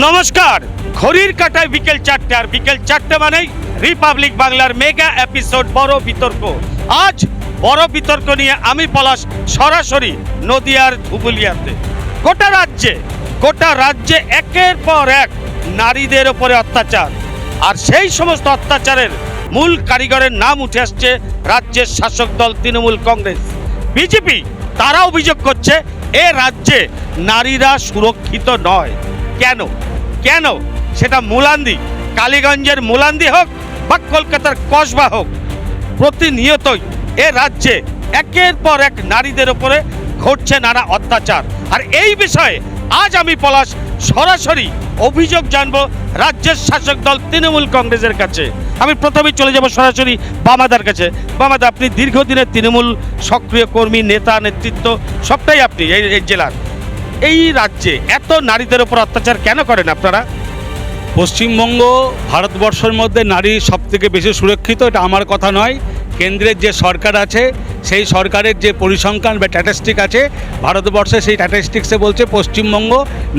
নমস্কার। ঘড়ির কাটায় বিকেল চারটে, আর বিকেল চারটে মানেই রিপাবলিক বাংলার মেগা এপিসোড বড় বিতর্ক। আজ বড় বিতর্ক নিয়ে আমি পলাশ সরাসরি নদিয়ার ধুবুলিয়াতে। গোটা রাজ্যে গোটা রাজ্যে একের পর এক নারীদের ওপরে অত্যাচার। আর সেই সমস্ত অত্যাচারের মূল কারিগরের নাম উঠে আসছে রাজ্যের শাসক দল তৃণমূল কংগ্রেস। বিজেপি তারা অভিযোগ করছে, এ রাজ্যে নারীরা সুরক্ষিত নয়। কেন? কেন? সেটা মুলান্দি, কালীগঞ্জের মুলান্দি হোক বা কলকাতার কসবা হোক, প্রতিনিয়তই এ রাজ্যে একের পর এক নারীদের উপরে ঘটছে নানা অত্যাচার। আর এই বিষয়ে আজ আমি পলাশ সরাসরি অভিযোগ জানব রাজ্যের শাসক দল তৃণমূল কংগ্রেসের কাছে। আমি প্রথমেই চলে যাব সরাসরি বামাদার কাছে। বামাদা, আপনি দীর্ঘদিনের তৃণমূল সক্রিয় কর্মী, নেতা, নেতৃত্ব, সবটাই আপনি এই জেলার। এই রাজ্যে এত নারীদের উপর অত্যাচার কেন করেন আপনারা? পশ্চিমবঙ্গ ভারতবর্ষের মধ্যে নারী সব থেকে বেশি সুরক্ষিত, এটা আমার কথা নয়। কেন্দ্রের যে সরকার আছে, সেই সরকারের যে পরিসংখ্যান বা স্ট্যাটিস্টিক আছে, ভারতবর্ষে সেই স্ট্যাটিস্টিক্সে বলছে পশ্চিমবঙ্গ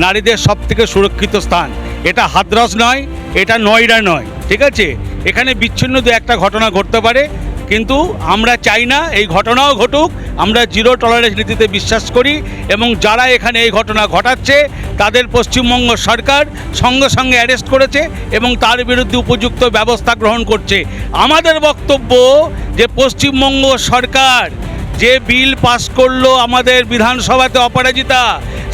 নারীদের সব থেকে সুরক্ষিত স্থান। এটা হাদ্রাস নয়, এটা নয়ডা নয়, ঠিক আছে? এখানে বিচ্ছিন্ন দু একটা ঘটনা ঘটতে পারে কিন্তু আমরা চাই না এই ঘটনাও ঘটুক, আমরা জিরো টলারেন্স নীতিতে বিশ্বাস করি এবং যারা এখানে এই ঘটনা ঘটাচ্ছে, তাদের পশ্চিমবঙ্গ সরকার সঙ্গে সঙ্গে অ্যারেস্ট করেছে এবং তার বিরুদ্ধে উপযুক্ত ব্যবস্থা গ্রহণ করছে। আমাদের বক্তব্য যে পশ্চিমবঙ্গ সরকার যে বিল পাস করল আমাদের বিধানসভাতে অপরাজিতা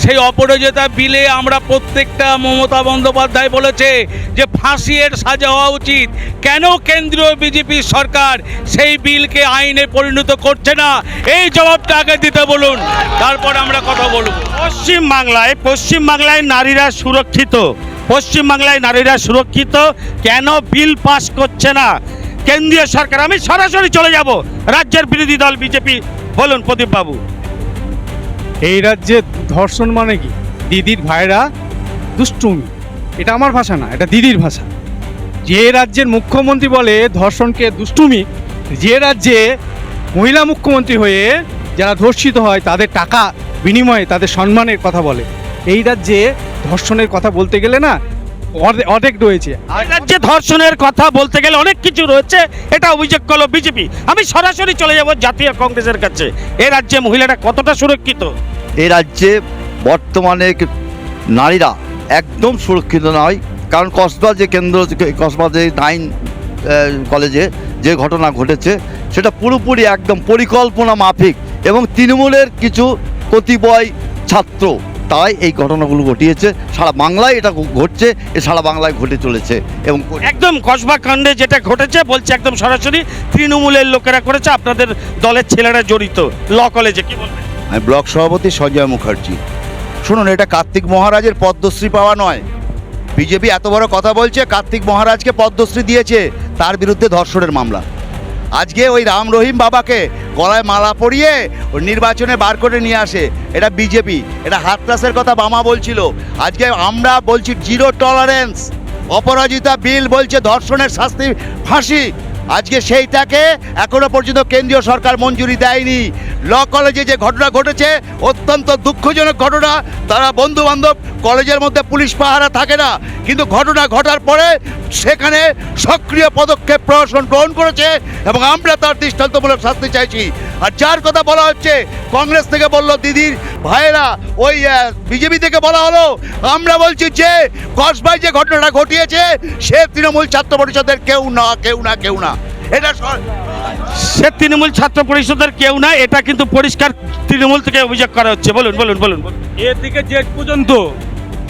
সেই অপরাজিতা বিলে আমরা প্রত্যেকটা মমতা বন্দ্যোপাধ্যায় বলেছে যে ফাঁসিয়ের সাজা হওয়া উচিত। কেন কেন্দ্রীয় বিজেপি সরকার সেই বিলকে আইনে পরিণত করছে না? এই জবাবটা আগে দিতে বলুন, তারপর আমরা কথা বলব। পশ্চিম বাংলায় পশ্চিম বাংলায় নারীরা সুরক্ষিত। পশ্চিম বাংলায় নারীরা সুরক্ষিত, কেন বিল পাস করছে না? কেন্দ্রীয় সরকার, আমি সরাসরি চলে যাব। রাজ্যের বিরোধী দল বিজেপি, বলুন প্রদীপ বাবু এই রাজ্যে ধর্ষণ মানে কি? দিদির ভাইরা দুষ্টুমি। এটা আমার ভাষা না, এটা দিদির ভাষা। যে রাজ্যের মুখ্যমন্ত্রী বলে ধর্ষণকে দুষ্টুমি, যে রাজ্যে মহিলা মুখ্যমন্ত্রী হয়ে যারা ধর্ষিত হয়, তাদের টাকা বিনিময়ে, তাদের সম্মানের কথা বলে। এই রাজ্যে ধর্ষণের কথা বলতে গেলে না অর্ধেক রয়েছে। আর রাজ্যে ধর্ষণের কথা বলতে গেলে অনেক কিছু রয়েছে এটা অভিযোগ করল বিজেপি। আমি সরাসরি চলে যাব জাতীয় কংগ্রেসের কাছে। এ রাজ্যে মহিলারা কতটা সুরক্ষিত? এ রাজ্যে বর্তমানে নারীরা একদম সুরক্ষিত নয় কারণ কসবা যে কেন্দ্র কসবা যে নাইন কলেজে যে ঘটনা ঘটেছে সেটা পুরোপুরি একদম পরিকল্পনা মাফিক এবং তৃণমূলের কিছু কতিপয় ছাত্র তাই এই ঘটনাগুলো ঘটিয়েছে। সারা বাংলায় এটা ঘটছে এ সারা বাংলায় ঘটে চলেছে এবং একদম কসবা কাণ্ডে যেটা ঘটেছে বলছে একদম সরাসরি তৃণমূলের লোকেরা করেছে আপনাদের দলের ছেলেরা জড়িত ল কলেজে কি বলবেন? আমি ব্লক সভাপতি সঞ্জয় মুখার্জি। শুনুন এটা কার্তিক মহারাজের পদ্মশ্রী পাওয়া নয়। বিজেপি এত বড় কথা বলছে কার্তিক মহারাজকে পদ্মশ্রী দিয়েছে তার বিরুদ্ধে ধর্ষণের মামলা। আজকে ওই রাম রহিম বাবাকে গলায় মালা পরিয়ে নির্বাচনে বার করে নিয়ে আসে। এটা বিজেপি, এটা হাতরাসের কথা বামা বলছিল। আজকে আমরা বলছি জিরো টলারেন্স, অপরাজিতা বিল বলছে ধর্ষণের শাস্তি ফাঁসি। আজকে সেইটাকে এখনও পর্যন্ত কেন্দ্রীয় সরকার মঞ্জুরি দেয়নি। ল কলেজে যে ঘটনা ঘটেছে, অত্যন্ত দুঃখজনক ঘটনা। তারা বন্ধু বান্ধব কলেজের মধ্যে পুলিশ পাহারা থাকে না। কিন্তু ঘটনা ঘটার পরে সেখানে সক্রিয় পদক্ষেপ প্রশাসন গ্রহণ করেছে এবং আমরা তার দৃষ্টান্তমূলক শাস্তি চাইছি। আর যার কথা বলা হচ্ছে, কংগ্রেস থেকে বলল, দিদির ভাইয়েরা, ওই বিজেপি থেকে বলা হলো, আমরা বলছি যে কসবাই যে ঘটনাটা ঘটিয়েছে, সে তৃণমূল ছাত্র পরিষদের কেউ না কেউ না কেউ না। এটা সে তৃণমূল ছাত্র পরিষদের কেউ না এটা কিন্তু পরিষ্কার তৃণমূল থেকে অভিযোগ করা হচ্ছে। বলুন বলুন বলুন। এ থেকে জেট পর্যন্ত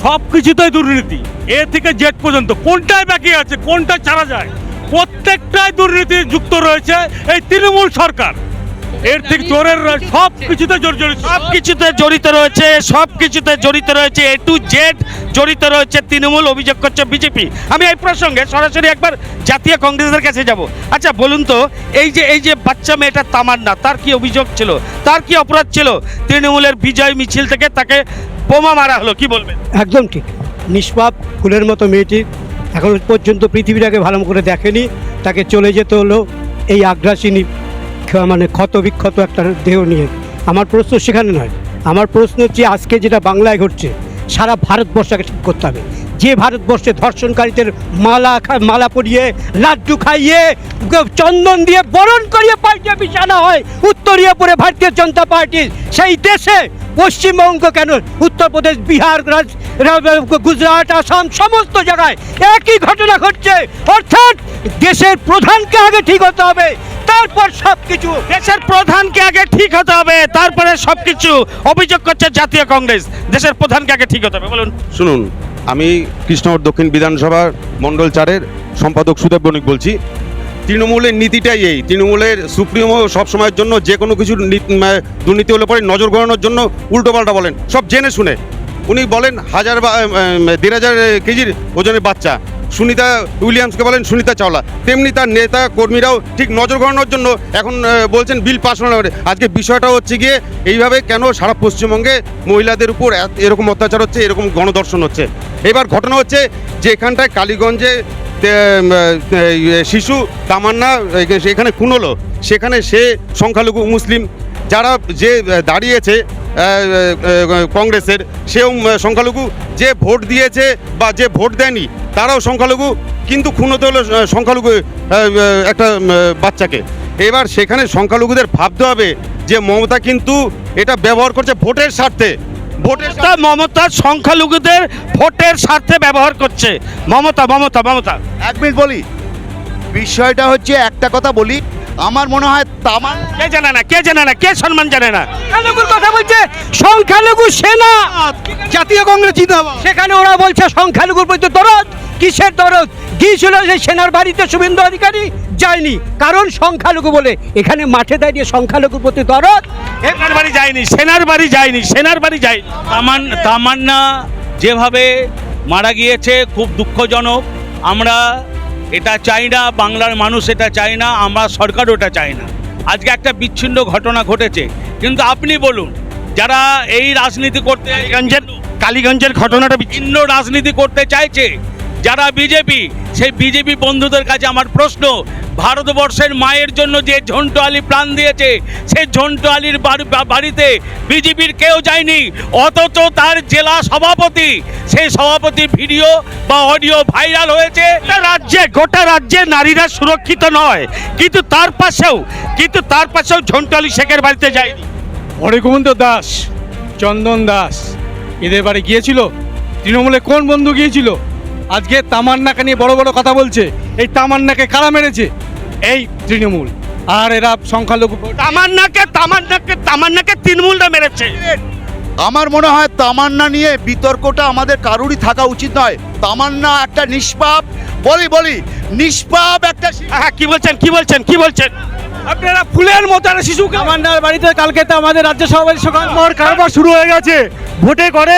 সব কিছুতেই দুর্নীতি। এ থেকে জেট পর্যন্ত। কোনটায় বাকি আছে, কোনটা ছাড়া যায়? প্রত্যেকটাই দুর্নীতি যুক্ত রয়েছে এই তৃণমূল সরকার। এর থেকে চোরের সব কিছুতে জড়িত সব কিছুতে জড়িত রয়েছে সব কিছুতে জড়িত রয়েছে এ টু জেড জড়িত রয়েছে তৃণমূল অভিযোগ করছে বিজেপি আমি এই প্রসঙ্গে সরাসরি একবার জাতীয় কংগ্রেসের কাছে যাব। আচ্ছা বলুন তো এই যে এই যে বাচ্চা মেয়েটা তামান্না তার কি অভিযোগ ছিল? তার কি অপরাধ ছিল? তৃণমূলের বিজয় মিছিল থেকে তাকে বোমা মারা হলো কি বলবেন? একদম ঠিক। নিষ্পাপ ফুলের মতো মেয়েটি এখন পর্যন্ত পৃথিবীটাকে ভালো করে দেখেনি তাকে চলে যেতে হলো এই আগ্রাসিনী খ- মানে ক্ষত বিক্ষত একটা দেহ নিয়ে। আমার প্রশ্ন সেখানে নয়। আমার প্রশ্ন হচ্ছে আজকে যেটা বাংলায় ঘটছে, সারা ভারতবর্ষকে ঠিক করতে হবে। যে ভারতবর্ষে ধর্ষণকারীদের মালা মালা পরিয়ে, লাড্ডু খাইয়ে চন্দন দিয়ে বরণ করিয়ে পাল্টে বিছানা হয় উত্তরীয় পরে ভারতীয় জনতা পার্টির। সেই দেশে পশ্চিমবঙ্গ কেন? উত্তরপ্রদেশ, বিহার গুজরাট, আসাম সমস্ত জায়গায় একই ঘটনা ঘটছে। অর্থাৎ দেশের প্রধানকে আগে ঠিক হতে হবে। তারপর সব কিছু দেশের প্রধানকে আগে ঠিক হতে হবে তারপরে সবকিছু। অভিযোগ করছে জাতীয় কংগ্রেস। দেশের প্রধানকে আগে ঠিক হতে হবে বলুন। শুনুন আমি কৃষ্ণনগর দক্ষিণ বিধানসভা মণ্ডল চারের সম্পাদক সুদেব বণিক বলছি। তৃণমূলের নীতিটাই এই। তৃণমূলের সুপ্রিমো সবসময়ের জন্য যে কোনো কিছু দুর্নীতি হলে পরে নজর ঘোরানোর জন্য উল্টোপাল্টা বলেন। সব জেনে শুনে। উনি বলেন হাজার বা দেড় হাজার কেজির ওজনের বাচ্চা। সুনিতা উইলিয়ামসকে বলেন সুনিতা চাওলা। তেমনি তার নেতা কর্মীরাও ঠিক নজর ঘোরানোর জন্য এখন বলছেন বিল পাস হওয়ার আজকে বিষয়টা হচ্ছে গিয়ে এইভাবে কেন সারা পশ্চিমবঙ্গে মহিলাদের উপর এরকম অত্যাচার হচ্ছে, এরকম গণদর্শন হচ্ছে? এবার ঘটনা হচ্ছে যে এখানটায় কালীগঞ্জে শিশু তামান্না এ- সেখানে খুন হলো। সেখানে সে সংখ্যালঘু মুসলিম। যারা যে দাঁড়িয়েছে কংগ্রেসের সেও সংখ্যালঘু যে ভোট দিয়েছে বা যে ভোট দেয়নি তারাও সংখ্যালঘু কিন্তু খুন হতে হলো সংখ্যালঘু একটা বাচ্চাকে। এবার সেখানে সংখ্যালঘুদের ভাবতে হবে যে মমতা কিন্তু এটা ব্যবহার করছে ভোটের স্বার্থে। ভোটের মমতা মমতা সংখ্যালঘুদের ভোটের স্বার্থে ব্যবহার করছে। মমতা মমতা মমতা। এক মিনিট বলি। বিষয়টা হচ্ছে একটা কথা বলি। আমার মনে হয় তামান কে জানে না কে জানে না কে সম্মান জানে না? সংখ্যালঘুর কথা বলছে সংখ্যালঘু সেনা। জাতীয় কংগ্রেস জিন্দাবাদ। সেখানে ওরা বলছে সংখ্যালঘুর প্রতি দরদ কিসের দরদ? গিয়েছিল সেই সেনার বাড়িতে শুভেন্দু অধিকারী যায়নি। কারণ সংখ্যালঘু বলে এখানে মাঠে দাঁড়িয়ে সংখ্যালঘুর প্রতি দরদ। সেনার বাড়ি যায়নি সেনার বাড়ি যায়নি সেনার বাড়ি যায়নি। তামান তামান্না যেভাবে মারা গিয়েছে খুব দুঃখজনক। আমরা এটা চাই না বাংলার মানুষ এটা চায় না আমরা সরকার ওটা চাই না। আজকে একটা বিচ্ছিন্ন ঘটনা ঘটেছে। কিন্তু আপনি বলুন যারা এই রাজনীতি করতে কালীগঞ্জের কালীগঞ্জের ঘটনাটা বিচ্ছিন্ন রাজনীতি করতে চাইছে যারা বিজেপি সেই বিজেপি বন্ধুদের কাছে আমার প্রশ্ন ভারতবর্ষের মায়ের জন্য যে ঝন্টু আলী প্রাণ দিয়েছে সেই ঝন্টু আলীর বাড়িতে বিজেপির কেউ যায়নি অথচ তার জেলা সভাপতি সেই সভাপতি ভিডিও বা অডিও ভাইরাল হয়েছে। রাজ্যে গোটা রাজ্যে নারীরা সুরক্ষিত নয় কিন্তু তার পাশেও কিন্তু তার পাশেও ঝন্টু আলী শেখের বাড়িতে যায়নি। হরিগোবিন্দ দাস চন্দন দাস এদের বাড়ি গিয়েছিল? তৃণমূলে কোন বন্ধু গিয়েছিল? আজকে তামান্নাকে নিয়ে বড় বড় কথা বলছে। এই তামান্নাকে কারা মেরেছে? এই তৃণমূল। আর এরা সংখ্যালঘু তামান্নাকে তামান্নাকে তামান্নাকে তৃণমূলটা মেরেছে। আমার মনে হয় তামান্না নিয়ে বিতর্কটা আমাদের কারুরই থাকা উচিত নয়। তামান্না একটা নিষ্পাপ বলি বলি নিষ্পাপ একটা হ্যাঁ কি বলছেন কি বলছেন কি বলছেন? আপনারা ফুলের মতো একটা শিশু আমান্নার বাড়িতে কালকে তো আমাদের রাজ্য সভাপতি সকাল কারবার শুরু হয়ে গেছে। ভোটে করে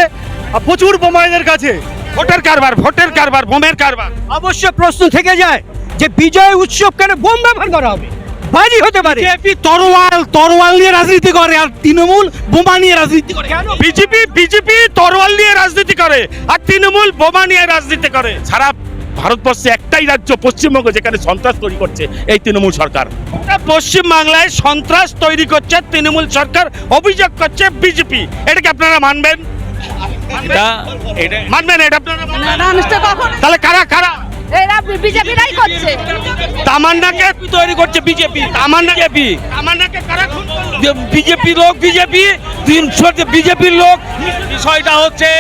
প্রচুর বোমাইদের কাছে। ভোটের কারবার ভোটের কারবার বোমের কারবার। অবশ্য প্রশ্ন থেকে যায় যে বিজয় উৎসব কেন বোম ব্যবহার করা হবে? বাজি হতে পারে। বিজেপি তরোয়াল তরোয়াল নিয়ে রাজনীতি করে আর তৃণমূল বোমা নিয়ে রাজনীতি করে। কেন? বিজেপি বিজেপি তরোয়াল নিয়ে রাজনীতি করে আর তৃণমূল বোমা নিয়ে রাজনীতি করে। সারা ভারতবর্ষে একটাই রাজ্য পশ্চিমবঙ্গ যেখানে সন্ত্রাস তৈরি করছে এই তৃণমূল সরকার। পশ্চিম বাংলায় সন্ত্রাস তৈরি করছে তৃণমূল সরকার অভিযোগ করছে বিজেপি। এটাকে আপনারা মানবেন? এটা এটা মানবেন এটা? আপনারা মানবেন? না মানুষটা কখন? তাহলে কারা কারা? এরা বিজেপিরাই করছে। তামান্নাকে তৈরি করছে বিজেপি। তামান্না বিজেপি। তামান্নাকে কারা খুন করল? বিজেপি লোক বিজেপি। বিজেপির লোক। বিষয়টা হচ্ছে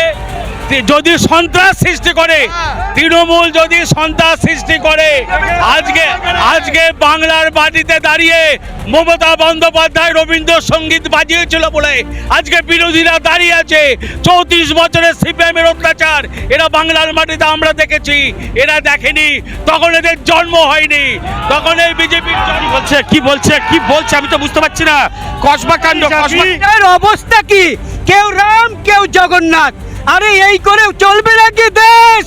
যদি সন্ত্রাস সৃষ্টি করে তৃণমূল যদি সন্ত্রাস সৃষ্টি করে আজকে আজকে বাংলার বাড়িতে দাঁড়িয়ে মমতা বন্দ্যোপাধ্যায় রবীন্দ্রসঙ্গীত বাজিয়েছিল বলে আজকে বিরোধীরা দাঁড়িয়ে আছে। চৌত্রিশ বছরের সিপিএমের অত্যাচার এরা বাংলার মাটিতে আমরা দেখেছি এরা দেখেনি তখন এদের জন্ম হয়নি তখন এই বিজেপির জন্ম বলছে কি বলছে কি বলছে আমি তো বুঝতে পারছি না। কসবা কাণ্ড এর অবস্থা কি? কেউ রাম কেউ জগন্নাথ। আরে এই করে চলবে নাকি দেশ?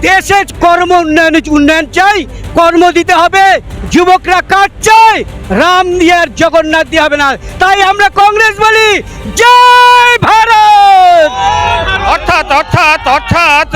দেশের কর্ম উন্নয়ন উন্নয়ন চাই, কর্ম দিতে হবে, যুবকরা কাজ চাই রাম দিয়ে আর জগন্নাথ দিয়ে হবে না। তাই আমরা কংগ্রেস বলি, জয় ভারত! অর্থাৎ অর্থাৎ অর্থাৎ,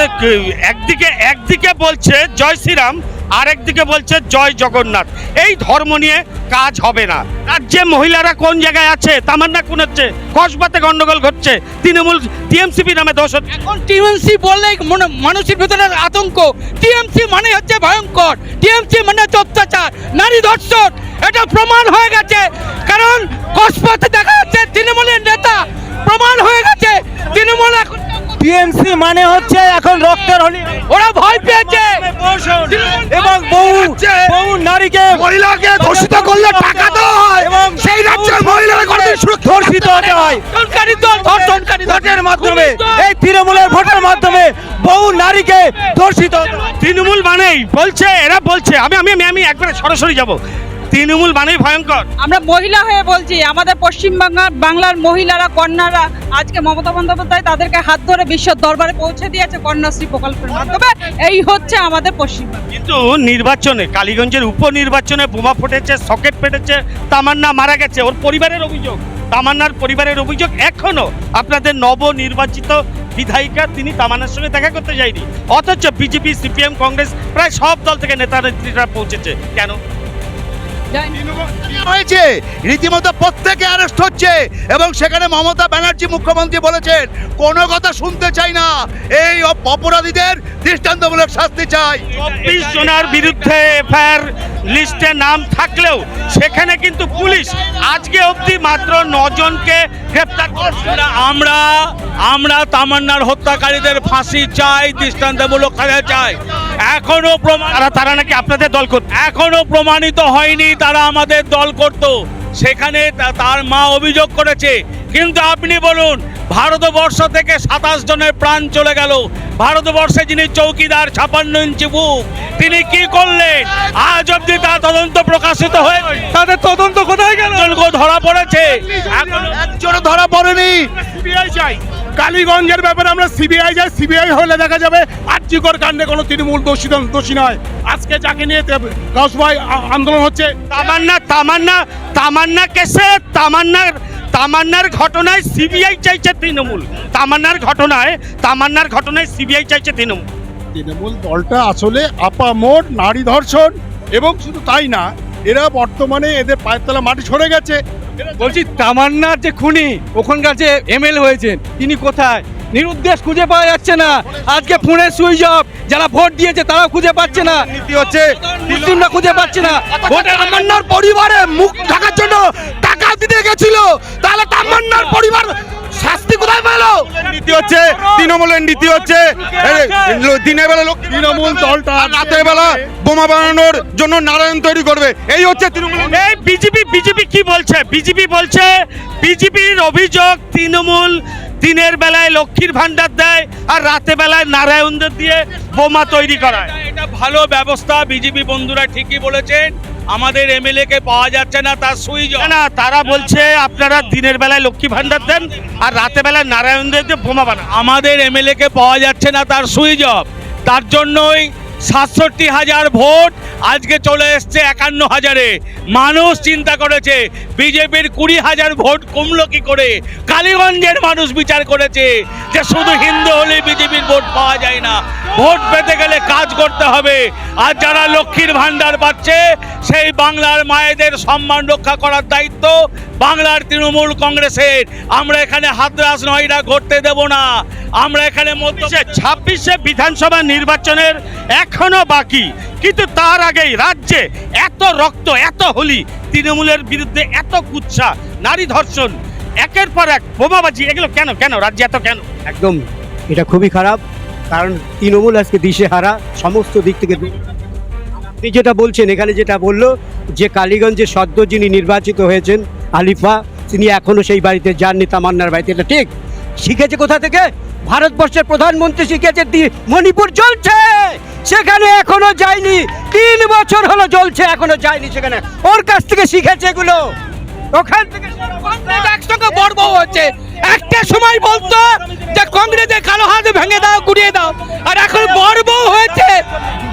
একদিকে একদিকে বলছে জয় শ্রীরাম আরেকদিকে বলছে, জয় জগন্নাথ। এই ধর্ম নিয়ে কাজ হবে না। রাজ্যে মহিলারা কোন জায়গায় আছে? তামান্না কোন হচ্ছে? কসবাতে গন্ডগোল ঘটছে। তৃণমূল টিএমসিপি নামে দোষ হচ্ছে। এখন টিএমসি বললেই মনে- মানুষের ভেতরে আতঙ্ক। টিএমসি মানে হচ্ছে ভয়ঙ্কর। টিএমসি মানে হচ্ছে অত্যাচার। নারী ধর্ষণ। এটা প্রমাণ হয়ে গেছে। কারণ কসবাতে দেখা যাচ্ছে তৃণমূলের নেতা প্রমাণ হয়ে গেছে। তৃণমূল এখন টিএমসি মানে হচ্ছে এখন রক্তের হলি। ওরা ভয় পেয়েছে। এবং বহু বহু নারীকে মহিলাকে ধর্ষিত করলে টাকা দেওয়া হয়। এবং সেই রাজ্যের মহিলারা ধর্ষিত হতে হয়। ধর্ষণকারী দল ধর্ষণকারী ভোটের মাধ্যমে এই তৃণমূলের ভোটের মাধ্যমে বহু নারীকে ধর্ষিত তৃণমূল মানেই বলছে এরা বলছে আমি আমি আমি- আমি একবারে সরাসরি যাব। তৃণমূল মানেই ভয়ঙ্কর। আমরা মহিলা হয়ে বলছি আমাদের পশ্চিমবাংলার বাংলার মহিলারা কন্যারা আজকে মমতা বন্দ্যোপাধ্যায় তাদেরকে হাত ধরে বিশ্ব দরবারে পৌঁছে দিয়েছে কন্যাশ্রী প্রকল্পের মাধ্যমে। এই হচ্ছে আমাদের পশ্চিমবঙ্গ কিন্তু নির্বাচনে কালীগঞ্জের উপনির্বাচনে বোমা ফুটেছে সকেট ফেটেছে তামান্না মারা গেছে ওর পরিবারের অভিযোগ। তামান্নার পরিবারের অভিযোগ এখনও আপনাদের নবনির্বাচিত বিধায়িকা তিনি তামান্নার সঙ্গে দেখা করতে যায়নি। অথচ বিজেপি সিপিএম কংগ্রেস প্রায় সব দল থেকে নেতা নেত্রীরা পৌঁছেছে। কেন? হয়েছে। রীতিমতো প্রত্যেকে অ্যারেস্ট হচ্ছে এবং সেখানে মমতা ব্যানার্জি মুখ্যমন্ত্রী বলেছেন কোনো কথা শুনতে চাই না। এই অপরাধীদের দৃষ্টান্তমূলক শাস্তি চাই। চব্বিশ জনের বিরুদ্ধে এফআইআর লিস্টে নাম থাকলেও সেখানে কিন্তু পুলিশ আজকে অবধি মাত্র নজনকে গ্রেপ্তার করছে। আমরা- আমরা আমরা তামান্নার হত্যাকারীদের ফাঁসি চাই দৃষ্টান্তমূলক সাজা চাই। এখনও প্রমাণ তারা তারা নাকি আপনাদের দল করতে এখনও প্রমাণিত হয়নি তারা আমাদের দল করত। সেখানে তার মা অভিযোগ করেছে। কিন্তু আপনি বলুন ভারতবর্ষ থেকে সাতাশ জনের প্রাণ চলে গেল। ভারতবর্ষে যিনি চৌকিদার ছাপান্ন ইঞ্চি বুক তিনি কি করলেন? আজ অব্দি তার তদন্ত প্রকাশিত হয়ে তাদের তদন্ত কোথায় গেল? ধরা পড়েছে। এখনও একজনও ধরা পড়েনি। সিবিআই চাই। কালীগঞ্জের ব্যাপারে আমরা সিবিআই যাই সিবিআই হলে দেখা যাবে আর্যিকর কাণ্ডে কোনো তৃণমূল দোষী দোষী নয়। আজকে যাকে নিয়ে কসবাই আন্দোলন হচ্ছে তামান্না তামান্না তামান্না কেসে তামান্নার তামান্নার ঘটনায় সিবিআই চাইছে তৃণমূল। তামান্নার ঘটনায় তামান্নার ঘটনায় সিবিআই চাইছে তৃণমূল। তৃণমূল দলটা আসলে আপামোর নারী ধর্ষণ এবং শুধু তাই না এরা বর্তমানে এদের পায়ের তলা মাটি সরে গেছে। বলছি তামান্নার যে খুনি ওখানকার যে এমএল হয়েছেন তিনি কোথায়? নিরুদ্দেশ খুঁজে পাওয়া যাচ্ছে না। আজকে ফোনে সুইচ অফ। যারা ভোট দিয়েছে তারা খুঁজে পাচ্ছে না। নীতি হচ্ছে। মুসলিমরা খুঁজে পাচ্ছে না। ভোটে তামান্নার পরিবারে মুখ ঢাকার জন্য টাকা দিতে গেছিল। তাহলে তামান্নার পরিবার শাস্তি কোথায় পেল? নীতি হচ্ছে তৃণমূলের নীতি হচ্ছে। দিনের বেলা লোক তৃণমূল দলটা রাতের বেলা বোমা বানানোর জন্য নারায়ণ তৈরি করবে। এই হচ্ছে তৃণমূল এই বিজেপি বিজেপি কি বলছে? বিজেপি বলছে বিজেপির অভিযোগ তৃণমূল দিনের বেলায় লক্ষ্মীর ভান্ডার দেয় আর রাতে বেলায় নারায়ণদের দিয়ে বোমা তৈরি করায়। এটা ভালো ব্যবস্থা বিজেপি বন্ধুরা ঠিকই বলেছেন। আমাদের এমএলএ কে পাওয়া যাচ্ছে না তার সুই না, না তারা বলছে আপনারা দিনের বেলায় লক্ষ্মী ভান্ডার দেন আর রাতে বেলায় নারায়ণদের দিয়ে বোমা বানান। আমাদের এমএলএ কে পাওয়া যাচ্ছে না তার সুই জব তার জন্যই সাতষট্টি হাজার ভোট আজকে চলে এসছে একান্ন হাজারে মানুষ চিন্তা করেছে, বিজেপির কুড়ি হাজার ভোট কমলো কি করে? কালীগঞ্জের মানুষ বিচার করেছে যে শুধু হিন্দু হলে বিজেপির ভোট পাওয়া যায় না। ভোট পেতে গেলে কাজ করতে হবে। আর যারা লক্ষ্মীর ভান্ডার পাচ্ছে, সেই বাংলার মায়েদের সম্মান রক্ষা করার দায়িত্ব বাংলার তৃণমূল কংগ্রেসের। আমরা এখানে হাতরাস নয়রা ঘটতে দেব না। আমরা এখানে মধ্য ছাব্বিশে বিধানসভা নির্বাচনের এখনও বাকি। কিন্তু তার আগেই রাজ্যে এত রক্ত, এত হোলি, তৃণমূলের বিরুদ্ধে এত কুচ্ছা নারী ধর্ষণ, একের পর এক বোমাবাজি, এগুলো কেন কেন, রাজ্যে এত কেন? একদম, এটা খুবই খারাপ, কারণ তৃণমূল আজকে দিশেহারা, সমস্ত দিক থেকে আপনি যেটা বলছেন, এখানে যেটা বলল, যে কালীগঞ্জে সদ্য যিনি নির্বাচিত হয়েছেন, আলিফা, তিনি এখনও সেই বাড়িতে যাননি, তামান্নার বাড়িতে। এটা ঠিক। শিখেছে কোথা থেকে? ভারতবর্ষের প্রধানমন্ত্রী শিখেছে দি- মণিপুর জ্বলছে! সেখানে এখনও যায়নি। তিন বছর হলো জ্বলছে এখনও যায়নি সেখানে। ওর কাছ থেকে শিখেছে এগুলো। ওখান থেকে একসঙ্গে বর্ব হচ্ছে। একটা সময় বলতো যে কংগ্রেসের কালো হাত ভেঙে দাও গুড়িয়ে দাও। আর এখন বর্ব হয়েছে।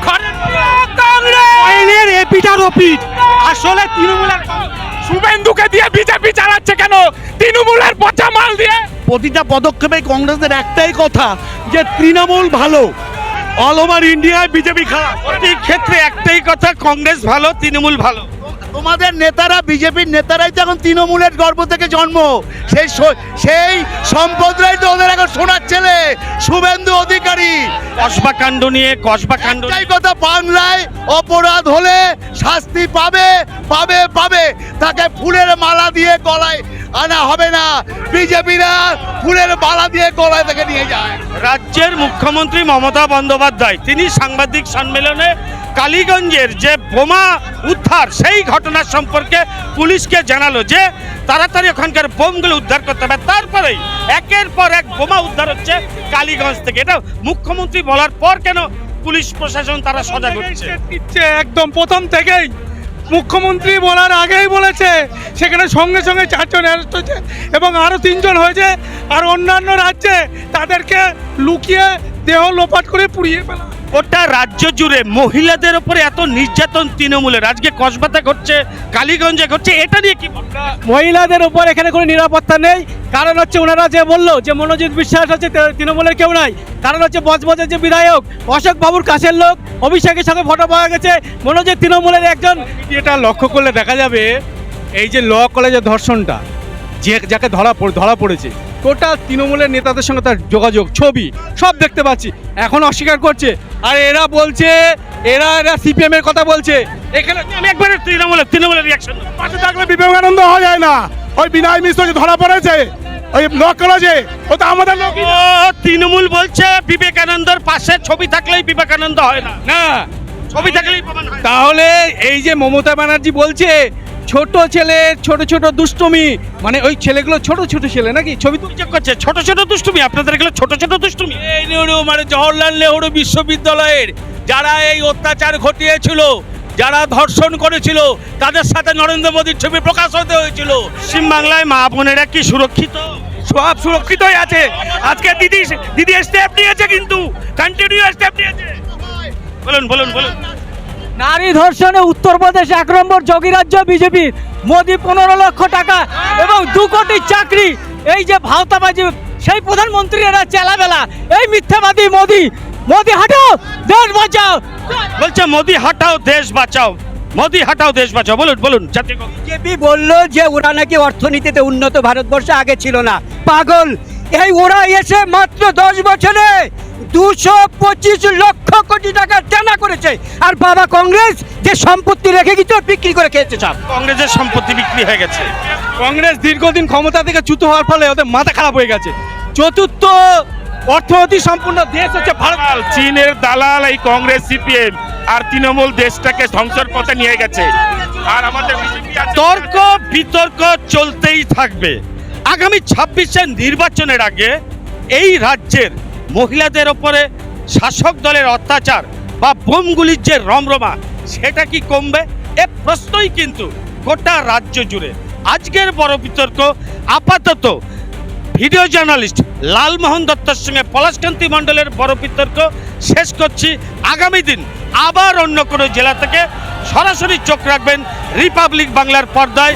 ঘরের- কংগ্রেস! আইনের এপিটার ওপিট আসলে তৃণমূলের শুভেন্দুকে দিয়ে বিজেপি চালাচ্ছে কেন? তৃণমূলের পচা মাল দিয়ে প্রতিটা পদক্ষেপে কংগ্রেসের একটাই কথা, যে তৃণমূল ভালো অল ওভার ইন্ডিয়ায় বিজেপি খারাপ। প্রতি ক্ষেত্রে একটাই কথা, কংগ্রেস ভালো, তৃণমূল ভালো। তোমাদের নেতারা বিজেপির নেতারাই তো এখন তৃণমূলের গর্ভ থেকে জন্ম। সেই সেই সম্পদরাই তো ওদের এখন সোনার ছেলে শুভেন্দু অধিকারী। কসবা কাণ্ড নিয়ে। কসবা কাণ্ড কথা বাংলায় অপরাধ হলে শাস্তি পাবে পাবে পাবে। তাকে ফুলের মালা দিয়ে গলায় আনা হবে না। বিজেপিরা ফুলের মালা দিয়ে গলায় তাকে নিয়ে যায়। রাজ্যের মুখ্যমন্ত্রী মমতা বন্দ্যোপাধ্যায় তিনি সাংবাদিক সম্মেলনে কালীগঞ্জের যে বোমা উদ্ধার সেই ঘটনা সম্পর্কে পুলিশকে জানালো যে তাড়াতাড়ি ওখানকার বোমগুলো উদ্ধার করতে হবে। তারপরেই একের পর এক বোমা উদ্ধার হচ্ছে কালীগঞ্জ থেকে। এটা মুখ্যমন্ত্রী বলার পর কেন পুলিশ প্রশাসন তারা সজাগ হচ্ছে? দিচ্ছে একদম প্রথম থেকেই। মুখ্যমন্ত্রী বলার আগেই বলেছে সেখানে সঙ্গে সঙ্গে চারজন অ্যারেস্ট হয়েছে এবং আরও তিনজন হয়েছে আর অন্যান্য রাজ্যে তাদেরকে লুকিয়ে দেহ লোপাট করে পুড়িয়ে ফেলা গোটা রাজ্য জুড়ে মহিলাদের উপরে এত নির্যাতন তৃণমূলের। আজকে কসবাতে ঘটছে কালীগঞ্জে ঘটছে এটা নিয়ে কি মহিলাদের উপর এখানে কোনো নিরাপত্তা নেই। কারণ হচ্ছে ওনারা যে বলল যে মনোজিৎ বিশ্বাস হচ্ছে তৃণমূলের কেউ নাই। কারণ হচ্ছে বজবজের যে বিধায়ক অশোক বাবুর কাছের লোক অভিষেকের সঙ্গে ফটো পাওয়া গেছে। মনোজিৎ তৃণমূলের একজন এটা লক্ষ্য করলে দেখা যাবে এই যে ল কলেজের ধর্ষণটা যে যাকে ধরা পড়ে- ধরা পড়েছে টোটাল তৃণমূলের নেতাদের সঙ্গে তার যোগাযোগ ছবি সব দেখতে পাচ্ছি। এখন অস্বীকার করছে। আর এরা বলছে এরা এরা সিপিএম এর কথা বলছে। এখানে আমি একবারে তৃণমূলের তৃণমূলের রিয়াকশন পাশে থাকলে বিবেকানন্দ হওয়া যায় না। ওই বিনয় মিশ্র যে ধরা পড়েছে। ওই ল কলেজে ও তো আমাদের লোক তৃণমূল বলছে বিবেকানন্দর পাশে ছবি থাকলেই বিবেকানন্দ হয় না। না। ছবি থাকলেই হয়। তাহলে এই যে মমতা ব্যানার্জি বলছে ছোট ছেলে ছোট ছোট দুষ্টমি। মানে ওই ছেলেগুলো ছোট ছোট ছেলে নাকি? ছবি অভিযোগ করছে ছোট ছোট দুষ্টুমি আপনাদের এগুলো ছোট ছোট দুষ্টুমি। এই নেহরু মানে জওহরলাল নেহরু বিশ্ববিদ্যালয়ের যারা এই অত্যাচার ঘটিয়েছিল যারা ধর্ষণ করেছিল তাদের সাথে নরেন্দ্র মোদীর ছবি প্রকাশ হতে হয়েছিল। পশ্চিম বাংলায় মা বোনেরা কি সুরক্ষিত? সব সুরক্ষিতই আছে। আজকে দিদি দিদি স্টেপ নিয়েছে কিন্তু কন্টিনিউ স্টেপ নিয়েছে। বলুন বলুন বলুন। নারী ধর্ষণে উত্তরপ্রদেশ এক নম্বর যোগীরাজ্য বিজেপির মোদি পনেরো লক্ষ টাকা এবং দু কোটি চাকরি। এই যে ভাওতাবাজি সেই প্রধানমন্ত্রী এরা চেলাবেলা। এই মিথ্যাবাদী মোদি। মোদি হাটাও দেশ বাঁচাও। বলছে মোদি হাটাও দেশ বাঁচাও। মোদি হাটাও দেশ বাঁচাও। বলুন বলুন বিজেপি বলল যে ওরা নাকি অর্থনীতিতে উন্নত ভারতবর্ষে আগে ছিল না। পাগল। এই ওরা এসে মাত্র দশ বছরে দুশো পঁচিশ লক্ষ কোটি টাকা টানা করেছে। আর বাবা কংগ্রেস যে সম্পত্তি রেখে গেছে বিক্রি করে খেয়েছে সব। কংগ্রেসের সম্পত্তি বিক্রি হয়ে গেছে। কংগ্রেস দীর্ঘদিন ক্ষমতা থেকে চ্যুত হওয়ার ফলে ওদের মাথা খারাপ হয়ে গেছে। চতুর্থ অর্থনৈতিক সম্পূর্ণ দেশ হচ্ছে ভারত। চীনের দালাল এই কংগ্রেস সিপিএম আর তৃণমূল দেশটাকে ধ্বংসের পথে নিয়ে গেছে। আর আমাদের তর্ক বিতর্ক চলতেই থাকবে। আগামী ছাব্বিশের নির্বাচনের আগে এই রাজ্যের মহিলাদের ওপরে শাসক দলের অত্যাচার বা বোমগুলির যে রমরমা, সেটা কি কমবে? এ প্রশ্নই কিন্তু গোটা রাজ্য জুড়ে। আজকের বড় বিতর্ক আপাতত ভিডিও জার্নালিস্ট লালমোহন দত্তর সঙ্গে পলাশকান্তি মণ্ডলের বড় বিতর্ক শেষ করছি। আগামী দিন আবার অন্য কোনো জেলা থেকে সরাসরি চোখ রাখবেন রিপাবলিক বাংলার পর্দায়।